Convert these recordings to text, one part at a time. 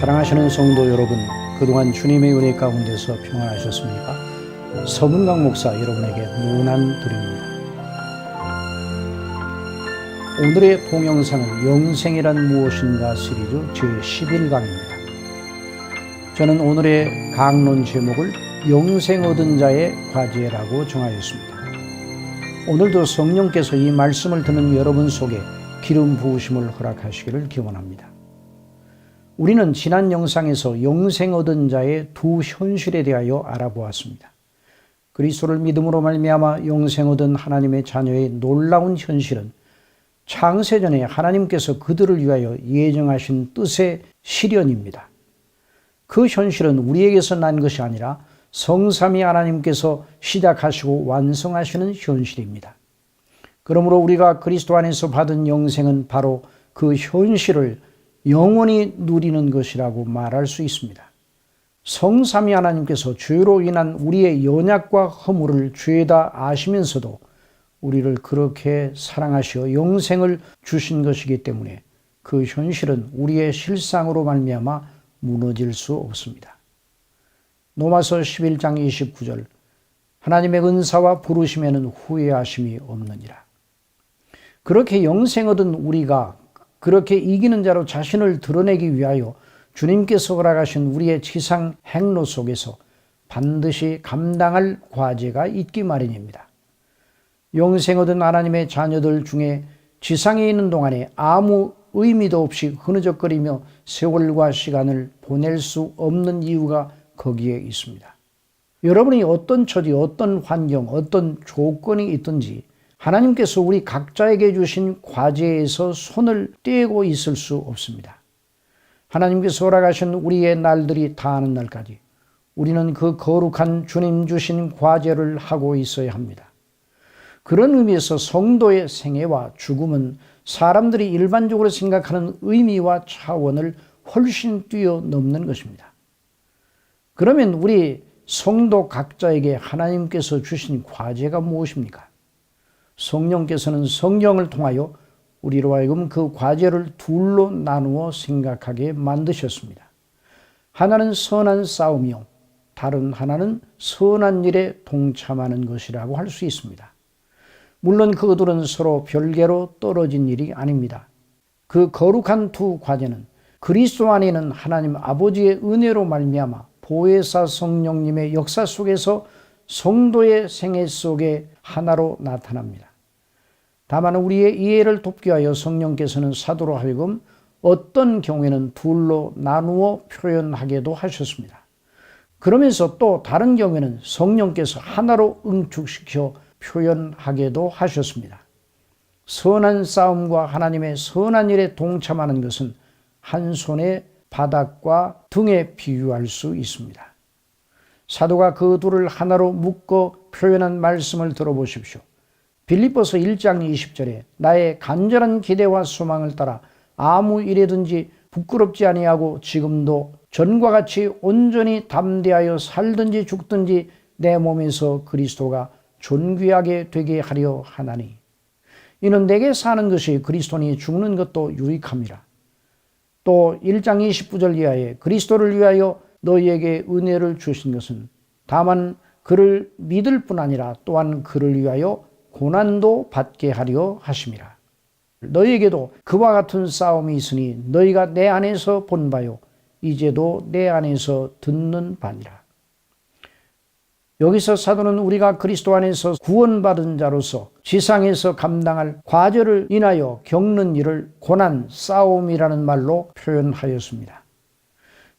사랑하시는 성도 여러분, 그동안 주님의 은혜 가운데서 평안하셨습니까? 서문강 목사 여러분에게 문안 드립니다. 오늘의 동영상은 영생이란 무엇인가 시리즈 제11강입니다. 저는 오늘의 강론 제목을 영생 얻은 자의 과제라고 정하였습니다. 오늘도 성령께서 이 말씀을 듣는 여러분 속에 기름 부으심을 허락하시기를 기원합니다. 우리는 지난 영상에서 영생 얻은 자의 두 현실에 대하여 알아보았습니다. 그리스도를 믿음으로 말미암아 영생 얻은 하나님의 자녀의 놀라운 현실은 창세전에 하나님께서 그들을 위하여 예정하신 뜻의 실현입니다. 그 현실은 우리에게서 난 것이 아니라 성삼위 하나님께서 시작하시고 완성하시는 현실입니다. 그러므로 우리가 그리스도 안에서 받은 영생은 바로 그 현실을 영원히 누리는 것이라고 말할 수 있습니다. 성삼위 하나님께서 죄로 인한 우리의 연약과 허물을 죄다 아시면서도 우리를 그렇게 사랑하시어 영생을 주신 것이기 때문에 그 현실은 우리의 실상으로 말미암아 무너질 수 없습니다. 로마서 11장 29절 하나님의 은사와 부르심에는 후회하심이 없느니라. 그렇게 영생 얻은 우리가 그렇게 이기는 자로 자신을 드러내기 위하여 주님께서 허락하신 우리의 지상 행로 속에서 반드시 감당할 과제가 있기 마련입니다. 영생 얻은 하나님의 자녀들 중에 지상에 있는 동안에 아무 의미도 없이 흐느적거리며 세월과 시간을 보낼 수 없는 이유가 거기에 있습니다. 여러분이 어떤 처지, 어떤 환경, 어떤 조건이 있든지 하나님께서 우리 각자에게 주신 과제에서 손을 떼고 있을 수 없습니다. 하나님께서 허락하신 우리의 날들이 다하는 날까지 우리는 그 거룩한 주님 주신 과제를 하고 있어야 합니다. 그런 의미에서 성도의 생애와 죽음은 사람들이 일반적으로 생각하는 의미와 차원을 훨씬 뛰어넘는 것입니다. 그러면 우리 성도 각자에게 하나님께서 주신 과제가 무엇입니까? 성령께서는 성령을 통하여 우리로 하여금 그 과제를 둘로 나누어 생각하게 만드셨습니다. 하나는 선한 싸움이요. 다른 하나는 선한 일에 동참하는 것이라고 할 수 있습니다. 물론 그들은 서로 별개로 떨어진 일이 아닙니다. 그 거룩한 두 과제는 그리스도 안에 는 하나님 아버지의 은혜로 말미암아 보혜사 성령님의 역사 속에서 성도의 생애 속에 하나로 나타납니다. 다만 우리의 이해를 돕기 위하여 성령께서는 사도로 하여금 어떤 경우에는 둘로 나누어 표현하게도 하셨습니다. 그러면서 또 다른 경우에는 성령께서 하나로 응축시켜 표현하게도 하셨습니다. 선한 싸움과 하나님의 선한 일에 동참하는 것은 한 손의 바닥과 등에 비유할 수 있습니다. 사도가 그 둘을 하나로 묶어 표현한 말씀을 들어보십시오. 빌립보서 1장 20절에 나의 간절한 기대와 소망을 따라 아무 일에든지 부끄럽지 아니하고 지금도 전과 같이 온전히 담대하여 살든지 죽든지 내 몸에서 그리스도가 존귀하게 되게 하려 하나니 이는 내게 사는 것이 그리스도니 죽는 것도 유익함이라. 또 1장 29절 이하에 그리스도를 위하여 너희에게 은혜를 주신 것은 다만 그를 믿을 뿐 아니라 또한 그를 위하여 고난도 받게 하려 하심이라. 너희에게도 그와 같은 싸움이 있으니 너희가 내 안에서 본 바요 이제도 내 안에서 듣는 바니라. 여기서 사도는 우리가 그리스도 안에서 구원받은 자로서 지상에서 감당할 과제를 인하여 겪는 일을 고난, 싸움이라는 말로 표현하였습니다.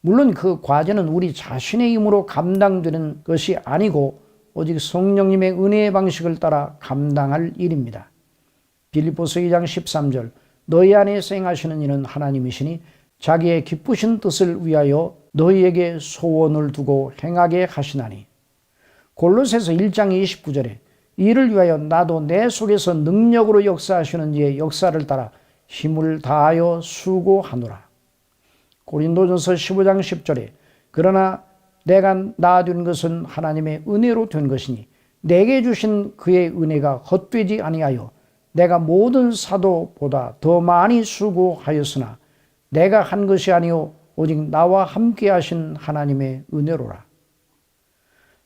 물론 그 과제는 우리 자신의 힘으로 감당되는 것이 아니고 오직 성령님의 은혜의 방식을 따라 감당할 일입니다. 빌립보서 2장 13절 너희 안에 생하시는 이는 하나님이시니 자기의 기쁘신 뜻을 위하여 너희에게 소원을 두고 행하게 하시나니 골로새서 1장 29절에 이를 위하여 나도 내 속에서 능력으로 역사하시는 이의 역사를 따라 힘을 다하여 수고하노라. 고린도전서 15장 10절에 그러나 내가 낳아둔 것은 하나님의 은혜로 된 것이니 내게 주신 그의 은혜가 헛되지 아니하여 내가 모든 사도보다 더 많이 수고하였으나 내가 한 것이 아니요 오직 나와 함께 하신 하나님의 은혜로라.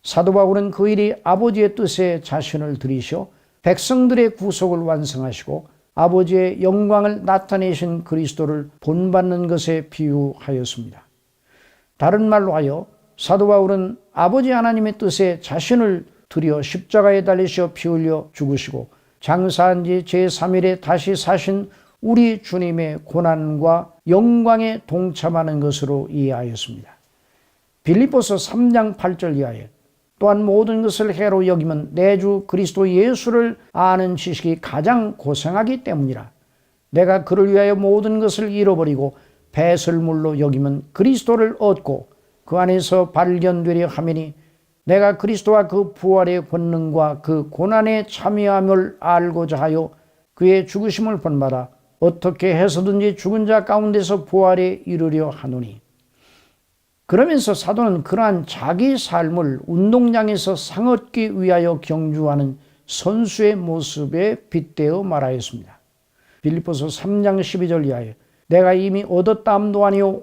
사도 바울은 그 일이 아버지의 뜻에 자신을 들이셔 백성들의 구속을 완성하시고 아버지의 영광을 나타내신 그리스도를 본받는 것에 비유하였습니다. 다른 말로 하여 사도 바울은 아버지 하나님의 뜻에 자신을 들여 십자가에 달리셔 피 흘려 죽으시고 장사한 지 제3일에 다시 사신 우리 주님의 고난과 영광에 동참하는 것으로 이해하였습니다. 빌립보서 3장 8절 이하에 또한 모든 것을 해로 여기면 내주 그리스도 예수를 아는 지식이 가장 고생하기 때문이라. 내가 그를 위하여 모든 것을 잃어버리고 배설물로 여기면 그리스도를 얻고 그 안에서 발견되려 하매니 내가 그리스도와 그 부활의 권능과 그 고난의 참여함을 알고자 하여 그의 죽으심을 본받아 어떻게 해서든지 죽은 자 가운데서 부활에 이르려 하노니 그러면서 사도는 그러한 자기 삶을 운동장에서 상 얻기 위하여 경주하는 선수의 모습에 빗대어 말하였습니다. 빌리포서 3장 12절 이하에 내가 이미 얻었다 함도 아니요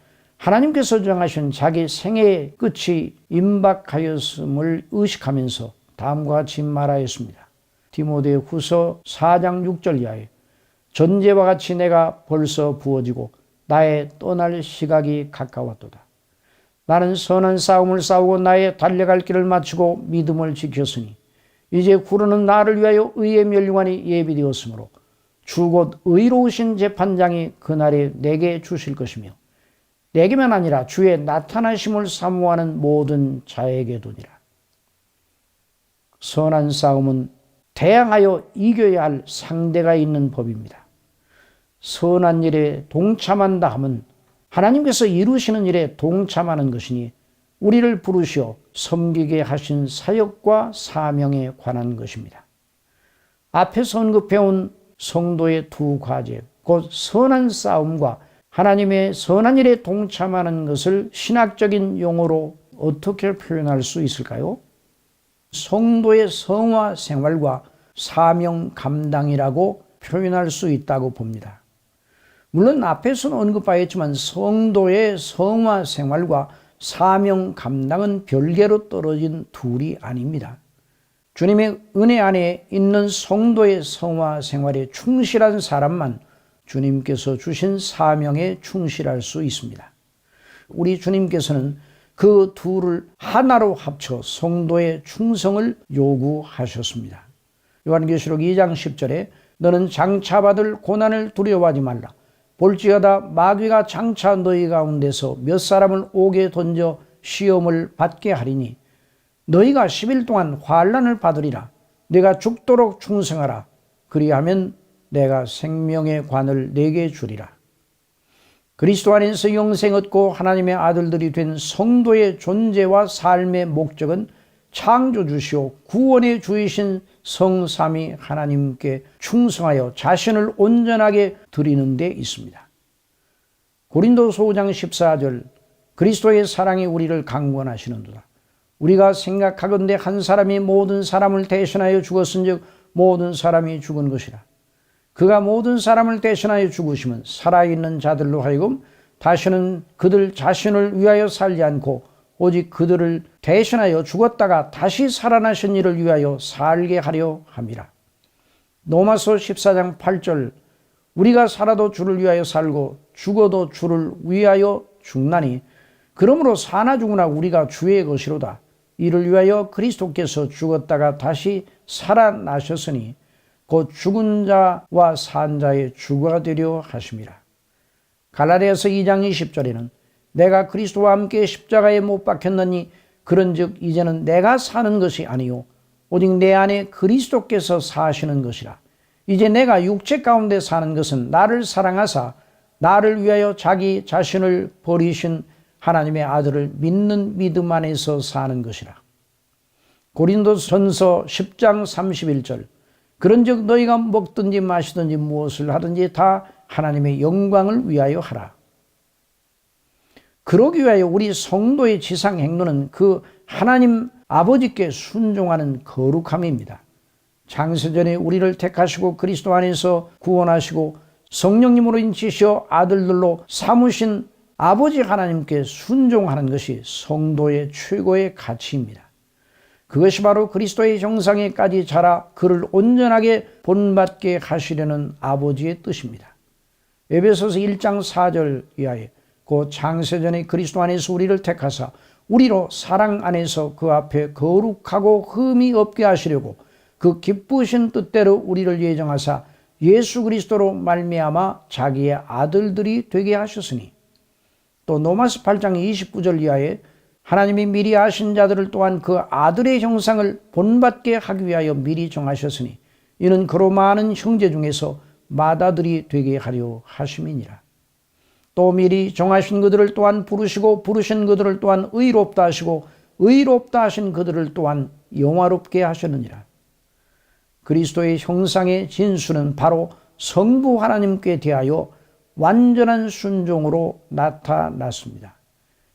하나님께서 정하신 자기 생애의 끝이 임박하였음을 의식하면서 다음과 같이 말하였습니다. 디모데 후서 4장 6절 이하에 전제와 같이 내가 벌써 부어지고 나의 떠날 시각이 가까웠도다. 나는 선한 싸움을 싸우고 나의 달려갈 길을 마치고 믿음을 지켰으니 이제 구르는 나를 위하여 의의 멸류관이 예비되었으므로 주곧 의로우신 재판장이 그날에 내게 주실 것이며 내게만 아니라 주의 나타나심을 사모하는 모든 자에게도니라. 선한 싸움은 대항하여 이겨야 할 상대가 있는 법입니다. 선한 일에 동참한다 하면 하나님께서 이루시는 일에 동참하는 것이니 우리를 부르시어 섬기게 하신 사역과 사명에 관한 것입니다. 앞에서 언급해온 성도의 두 과제, 곧 선한 싸움과 하나님의 선한 일에 동참하는 것을 신학적인 용어로 어떻게 표현할 수 있을까요? 성도의 성화 생활과 사명 감당이라고 표현할 수 있다고 봅니다. 물론 앞에서는 언급하였지만 성도의 성화 생활과 사명 감당은 별개로 떨어진 둘이 아닙니다. 주님의 은혜 안에 있는 성도의 성화 생활에 충실한 사람만 주님께서 주신 사명에 충실할 수 있습니다. 우리 주님께서는 그 둘을 하나로 합쳐 성도의 충성을 요구하셨습니다. 요한계시록 2장 10절에 너는 장차 받을 고난을 두려워하지 말라. 볼지어다 마귀가 장차 너희 가운데서 몇 사람을 오게 던져 시험을 받게 하리니 너희가 10일 동안 환란을 받으리라. 내가 죽도록 충성하라. 그리하면 내가 생명의 관을 내게 주리라. 그리스도 안에서 영생 얻고 하나님의 아들들이 된 성도의 존재와 삶의 목적은 창조주시오 구원의 주이신 성삼위 하나님께 충성하여 자신을 온전하게 드리는 데 있습니다. 고린도서 5장 14절 그리스도의 사랑이 우리를 강권하시는도다. 우리가 생각하건대 한 사람이 모든 사람을 대신하여 죽었은즉 모든 사람이 죽은 것이라. 그가 모든 사람을 대신하여 죽으시면 살아있는 자들로 하여금 다시는 그들 자신을 위하여 살지 않고 오직 그들을 대신하여 죽었다가 다시 살아나신 이를 위하여 살게 하려 함이라. 노마서 14장 8절 우리가 살아도 주를 위하여 살고 죽어도 주를 위하여 죽나니 그러므로 사나 죽으나 우리가 주의 것이로다. 이를 위하여 그리스도께서 죽었다가 다시 살아나셨으니 곧 죽은 자와 산 자의 주가 되려 하심이라. 갈라디아서 2장 20절에는 내가 그리스도와 함께 십자가에 못 박혔느니 그런즉 이제는 내가 사는 것이 아니요 오직 내 안에 그리스도께서 사시는 것이라. 이제 내가 육체 가운데 사는 것은 나를 사랑하사 나를 위하여 자기 자신을 버리신 하나님의 아들을 믿는 믿음 안에서 사는 것이라. 고린도전서 10장 31절 그런즉 너희가 먹든지 마시든지 무엇을 하든지 다 하나님의 영광을 위하여 하라. 그러기 위하여 우리 성도의 지상 행로는 그 하나님 아버지께 순종하는 거룩함입니다. 장세전에 우리를 택하시고 그리스도 안에서 구원하시고 성령님으로 인치시어 아들들로 삼으신 아버지 하나님께 순종하는 것이 성도의 최고의 가치입니다. 그것이 바로 그리스도의 형상에까지 자라 그를 온전하게 본받게 하시려는 아버지의 뜻입니다. 에베소서 1장 4절 이하에 그 장세전에 그리스도 안에서 우리를 택하사 우리로 사랑 안에서 그 앞에 거룩하고 흠이 없게 하시려고 그 기쁘신 뜻대로 우리를 예정하사 예수 그리스도로 말미암아 자기의 아들들이 되게 하셨으니 또 노마스 8장 29절 이하에 하나님이 미리 아신 자들을 또한 그 아들의 형상을 본받게 하기 위하여 미리 정하셨으니 이는 그로 많은 형제 중에서 마다들이 되게 하려 하심이니라. 또 미리 정하신 그들을 또한 부르시고 부르신 그들을 또한 의롭다 하시고 의롭다 하신 그들을 또한 영화롭게 하셨느니라. 그리스도의 형상의 진수는 바로 성부 하나님께 대하여 완전한 순종으로 나타났습니다.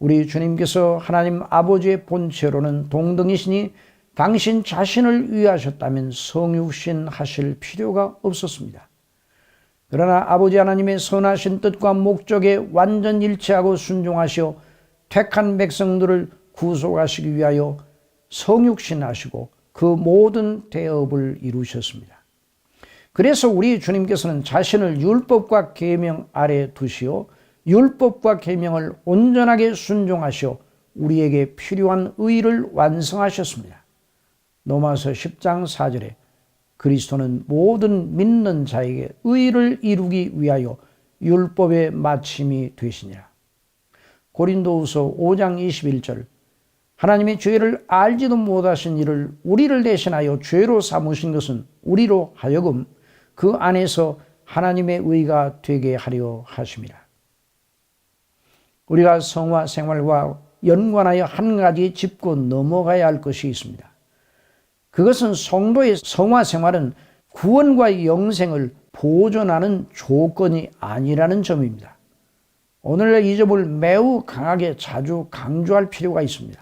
우리 주님께서 하나님 아버지의 본체로는 동등이시니 당신 자신을 위하셨다면 성육신 하실 필요가 없었습니다. 그러나 아버지 하나님의 선하신 뜻과 목적에 완전 일치하고 순종하시어 택한 백성들을 구속하시기 위하여 성육신하시고 그 모든 대업을 이루셨습니다. 그래서 우리 주님께서는 자신을 율법과 계명 아래 두시어 율법과 계명을 온전하게 순종하시어 우리에게 필요한 의를 완성하셨습니다. 로마서 10장 4절에 그리스도는 모든 믿는 자에게 의를 이루기 위하여 율법의 마침이 되시니라. 고린도후서 5장 21절 하나님이 죄를 알지도 못하신 이를 우리를 대신하여 죄로 삼으신 것은 우리로 하여금 그 안에서 하나님의 의가 되게 하려 하심이라. 우리가 성화 생활과 연관하여 한 가지 짚고 넘어가야 할 것이 있습니다. 그것은 성도의 성화 생활은 구원과 영생을 보존하는 조건이 아니라는 점입니다. 오늘날 이 점을 매우 강하게 자주 강조할 필요가 있습니다.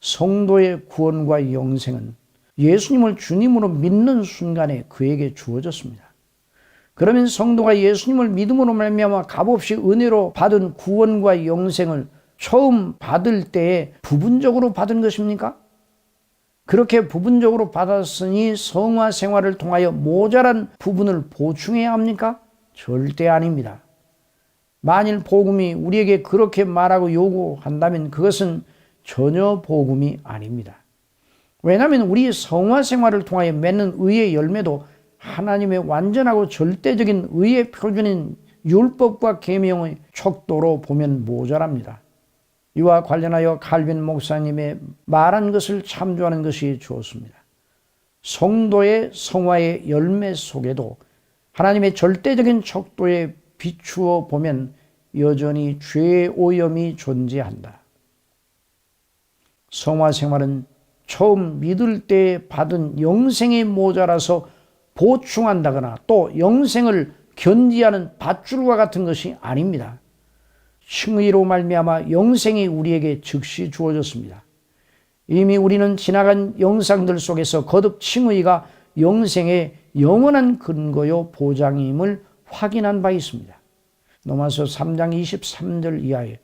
성도의 구원과 영생은 예수님을 주님으로 믿는 순간에 그에게 주어졌습니다. 그러면 성도가 예수님을 믿음으로 말미암아 값없이 은혜로 받은 구원과 영생을 처음 받을 때에 부분적으로 받은 것입니까? 그렇게 부분적으로 받았으니 성화 생활을 통하여 모자란 부분을 보충해야 합니까? 절대 아닙니다. 만일 복음이 우리에게 그렇게 말하고 요구한다면 그것은 전혀 복음이 아닙니다. 왜냐하면 우리 성화 생활을 통하여 맺는 의의 열매도 하나님의 완전하고 절대적인 의의 표준인 율법과 계명의 척도로 보면 모자랍니다. 이와 관련하여 칼빈 목사님의 말한 것을 참조하는 것이 좋습니다. 성도의 성화의 열매 속에도 하나님의 절대적인 척도에 비추어 보면 여전히 죄의 오염이 존재한다. 성화 생활은 처음 믿을 때 받은 영생의 모자라서 보충한다거나 또 영생을 견지하는 밧줄과 같은 것이 아닙니다. 칭의로 말미암아 영생이 우리에게 즉시 주어졌습니다. 이미 우리는 지나간 영상들 속에서 거듭 칭의가 영생의 영원한 근거요 보장임을 확인한 바 있습니다. 로마서 3장 23절 이하에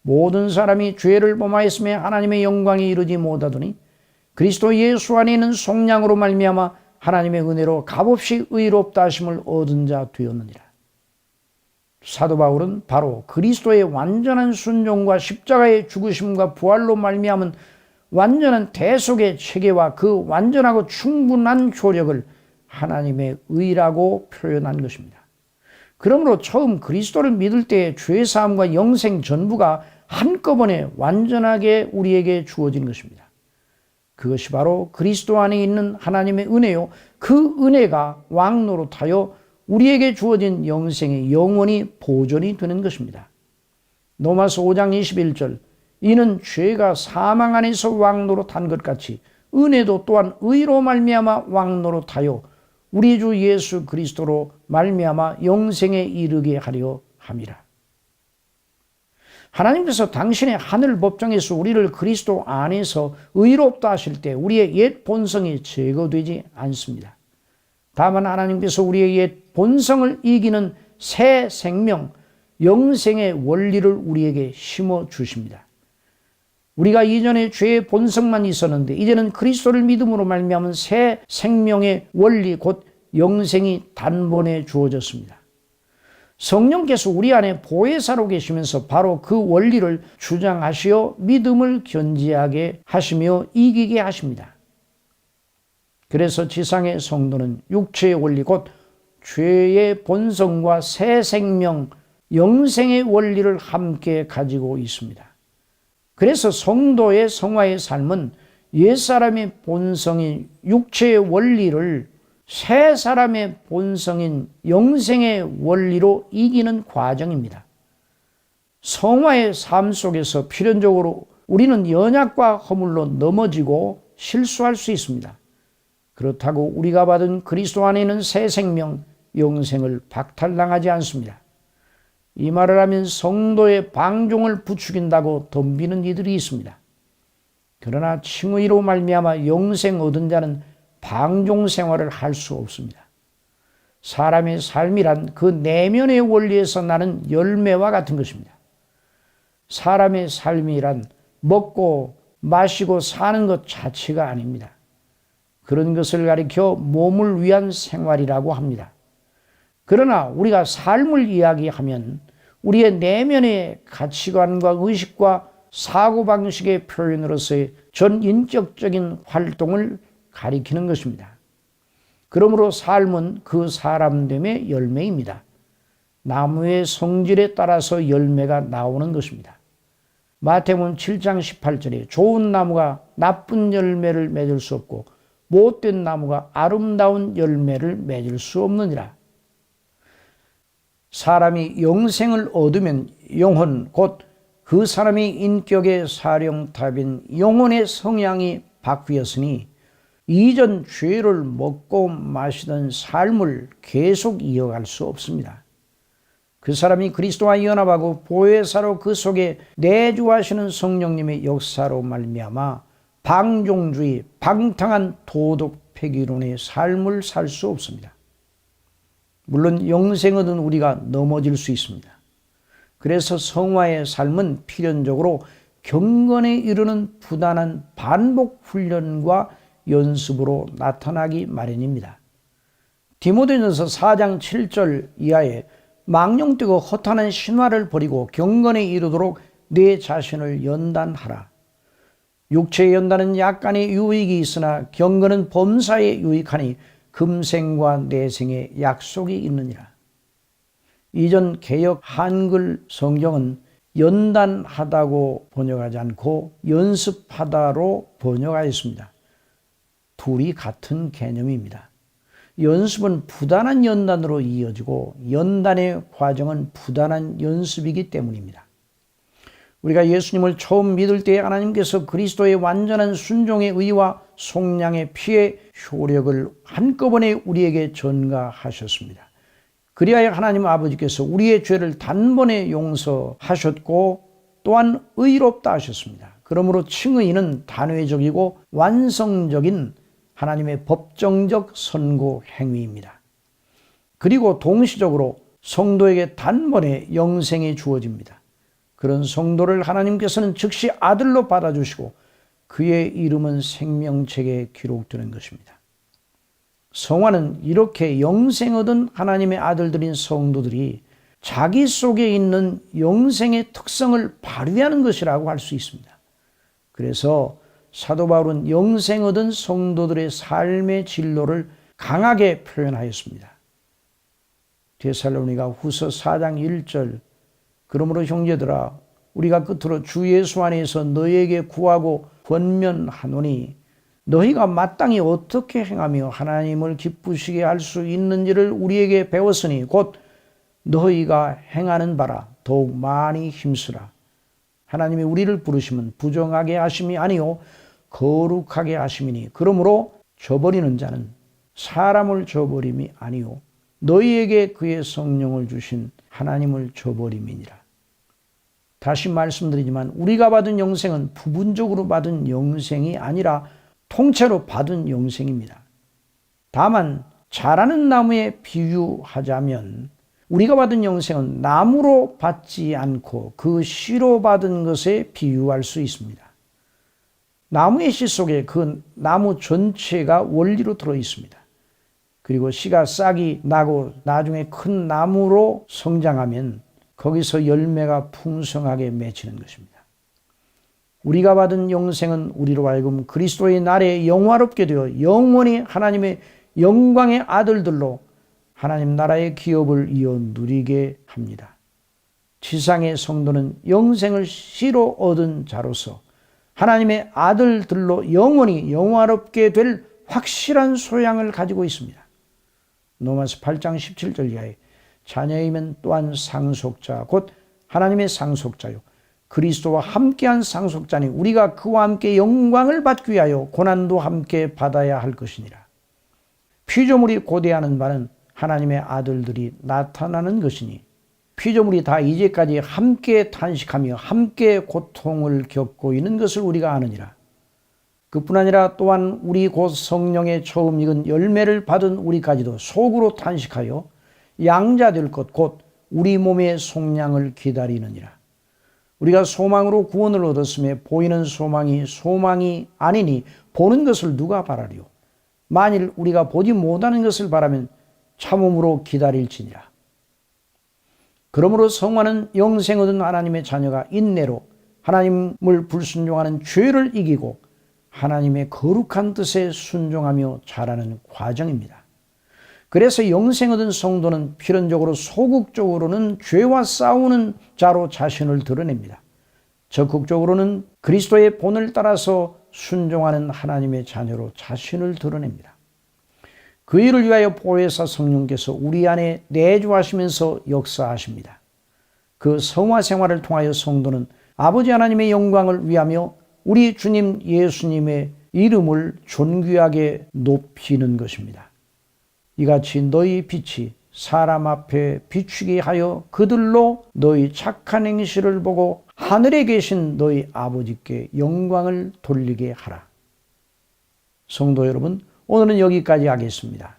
모든 사람이 죄를 범하였음에 하나님의 영광이 이르지 못하더니 그리스도 예수 안에 있는 속량으로 말미암아 하나님의 은혜로 값없이 의롭다 하심을 얻은 자 되었느니라. 사도 바울은 바로 그리스도의 완전한 순종과 십자가의 죽으심과 부활로 말미암은 완전한 대속의 체계와 그 완전하고 충분한 효력을 하나님의 의라고 표현한 것입니다. 그러므로 처음 그리스도를 믿을 때 죄사함과 영생 전부가 한꺼번에 완전하게 우리에게 주어진 것입니다. 그것이 바로 그리스도 안에 있는 하나님의 은혜요. 그 은혜가 왕노릇하여 우리에게 주어진 영생의 영원히 보존이 되는 것입니다. 로마서 5장 21절 이는 죄가 사망 안에서 왕노릇한 것 같이 은혜도 또한 의로 말미암아 왕노릇하여 우리 주 예수 그리스도로 말미암아 영생에 이르게 하려 함이라. 하나님께서 당신의 하늘 법정에서 우리를 그리스도 안에서 의롭다 하실 때 우리의 옛 본성이 제거되지 않습니다. 다만 하나님께서 우리의 옛 본성을 이기는 새 생명, 영생의 원리를 우리에게 심어 주십니다. 우리가 이전에 죄의 본성만 있었는데 이제는 그리스도를 믿음으로 말미암은 새 생명의 원리 곧 영생이 단번에 주어졌습니다. 성령께서 우리 안에 보혜사로 계시면서 바로 그 원리를 주장하시어 믿음을 견지하게 하시며 이기게 하십니다. 그래서 지상의 성도는 육체의 원리 곧 죄의 본성과 새 생명, 영생의 원리를 함께 가지고 있습니다. 그래서 성도의 성화의 삶은 옛사람의 본성인 육체의 원리를 새 사람의 본성인 영생의 원리로 이기는 과정입니다. 성화의 삶 속에서 필연적으로 우리는 연약과 허물로 넘어지고 실수할 수 있습니다. 그렇다고 우리가 받은 그리스도 안에 있는 새 생명, 영생을 박탈당하지 않습니다. 이 말을 하면 성도의 방종을 부추긴다고 덤비는 이들이 있습니다. 그러나 칭의로 말미암아 영생 얻은 자는 방종 생활을 할 수 없습니다. 사람의 삶이란 그 내면의 원리에서 나는 열매와 같은 것입니다. 사람의 삶이란 먹고 마시고 사는 것 자체가 아닙니다. 그런 것을 가리켜 몸을 위한 생활이라고 합니다. 그러나 우리가 삶을 이야기하면 우리의 내면의 가치관과 의식과 사고방식의 표현으로서의 전인격적인 활동을 가리키는 것입니다. 그러므로 삶은 그 사람됨의 열매입니다. 나무의 성질에 따라서 열매가 나오는 것입니다. 마태복음 7장 18절에 좋은 나무가 나쁜 열매를 맺을 수 없고 못된 나무가 아름다운 열매를 맺을 수 없느니라. 사람이 영생을 얻으면 영혼 곧 그 사람의 인격의 사령탑인 영혼의 성향이 바뀌었으니 이전 죄를 먹고 마시던 삶을 계속 이어갈 수 없습니다. 그 사람이 그리스도와 연합하고 보혜사로 그 속에 내주하시는 성령님의 역사로 말미암아 방종주의, 방탕한 도덕 폐기론의 삶을 살 수 없습니다. 물론 영생 얻은 우리가 넘어질 수 있습니다. 그래서 성화의 삶은 필연적으로 경건에 이르는 부단한 반복 훈련과 연습으로 나타나기 마련입니다. 디모데전서 4장 7절 이하에 망령되고 허탄한 신화를 버리고 경건에 이르도록 내 자신을 연단하라. 육체의 연단은 약간의 유익이 있으나 경건은 범사에 유익하니 금생과 내생의 약속이 있느니라. 이전 개혁 한글 성경은 연단하다고 번역하지 않고 연습하다로 번역하였습니다. 둘이 같은 개념입니다. 연습은 부단한 연단으로 이어지고 연단의 과정은 부단한 연습이기 때문입니다. 우리가 예수님을 처음 믿을 때 하나님께서 그리스도의 완전한 순종의 의와 속량의 피의 효력을 한꺼번에 우리에게 전가하셨습니다. 그리하여 하나님 아버지께서 우리의 죄를 단번에 용서하셨고 또한 의롭다 하셨습니다. 그러므로 칭의는 단회적이고 완성적인 하나님의 법정적 선고 행위입니다. 그리고 동시적으로 성도에게 단번에 영생이 주어집니다. 그런 성도를 하나님께서는 즉시 아들로 받아주시고 그의 이름은 생명책에 기록되는 것입니다. 성화는 이렇게 영생 얻은 하나님의 아들들인 성도들이 자기 속에 있는 영생의 특성을 발휘하는 것이라고 할 수 있습니다. 그래서 사도 바울은 영생 얻은 성도들의 삶의 진로를 강하게 표현하였습니다. 데살로니가 후서 4장 1절 그러므로 형제들아 우리가 끝으로 주 예수 안에서 너희에게 구하고 권면하노니 너희가 마땅히 어떻게 행하며 하나님을 기쁘시게 할 수 있는지를 우리에게 배웠으니 곧 너희가 행하는 바라 더욱 많이 힘쓰라. 하나님이 우리를 부르시면 부정하게 하심이 아니요 거룩하게 하심이니 그러므로 저버리는 자는 사람을 저버림이 아니요 너희에게 그의 성령을 주신 하나님을 저버림이니라. 다시 말씀드리지만 우리가 받은 영생은 부분적으로 받은 영생이 아니라 통째로 받은 영생입니다. 다만 자라는 나무에 비유하자면 우리가 받은 영생은 나무로 받지 않고 그 씨로 받은 것에 비유할 수 있습니다. 나무의 씨 속에 그 나무 전체가 원리로 들어 있습니다. 그리고 씨가 싹이 나고 나중에 큰 나무로 성장하면 거기서 열매가 풍성하게 맺히는 것입니다. 우리가 받은 영생은 우리로 하여금 그리스도의 날에 영화롭게 되어 영원히 하나님의 영광의 아들들로 하나님 나라의 기업을 이어 누리게 합니다. 지상의 성도는 영생을 씨로 얻은 자로서 하나님의 아들들로 영원히 영화롭게 될 확실한 소양을 가지고 있습니다. 로마서 8장 17절 이하에 자녀이면 또한 상속자 곧 하나님의 상속자요 그리스도와 함께한 상속자니 우리가 그와 함께 영광을 받기 위하여 고난도 함께 받아야 할 것이니라. 피조물이 고대하는 바는 하나님의 아들들이 나타나는 것이니 피조물이 다 이제까지 함께 탄식하며 함께 고통을 겪고 있는 것을 우리가 아느니라. 그뿐 아니라 또한 우리 곧 성령의 처음 익은 열매를 받은 우리까지도 속으로 탄식하여 양자 될 것 곧 우리 몸의 속량을 기다리느니라. 우리가 소망으로 구원을 얻었음에 보이는 소망이 소망이 아니니 보는 것을 누가 바라리요? 만일 우리가 보지 못하는 것을 바라면 참음으로 기다릴지니라. 그러므로 성화는 영생 얻은 하나님의 자녀가 인내로 하나님을 불순종하는 죄를 이기고 하나님의 거룩한 뜻에 순종하며 자라는 과정입니다. 그래서 영생 얻은 성도는 필연적으로 소극적으로는 죄와 싸우는 자로 자신을 드러냅니다. 적극적으로는 그리스도의 본을 따라서 순종하는 하나님의 자녀로 자신을 드러냅니다. 그 일을 위하여 보혜사 성령께서 우리 안에 내주하시면서 역사하십니다. 그 성화 생활을 통하여 성도는 아버지 하나님의 영광을 위하며 우리 주님 예수님의 이름을 존귀하게 높이는 것입니다. 이같이 너희 빛이 사람 앞에 비추게 하여 그들로 너희 착한 행실을 보고 하늘에 계신 너희 아버지께 영광을 돌리게 하라. 성도 여러분, 오늘은 여기까지 하겠습니다.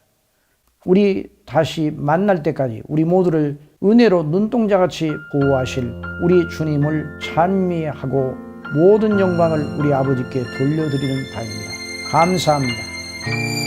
우리 다시 만날 때까지 우리 모두를 은혜로 눈동자같이 보호하실 우리 주님을 찬미하고 모든 영광을 우리 아버지께 돌려드리는 바입니다. 감사합니다.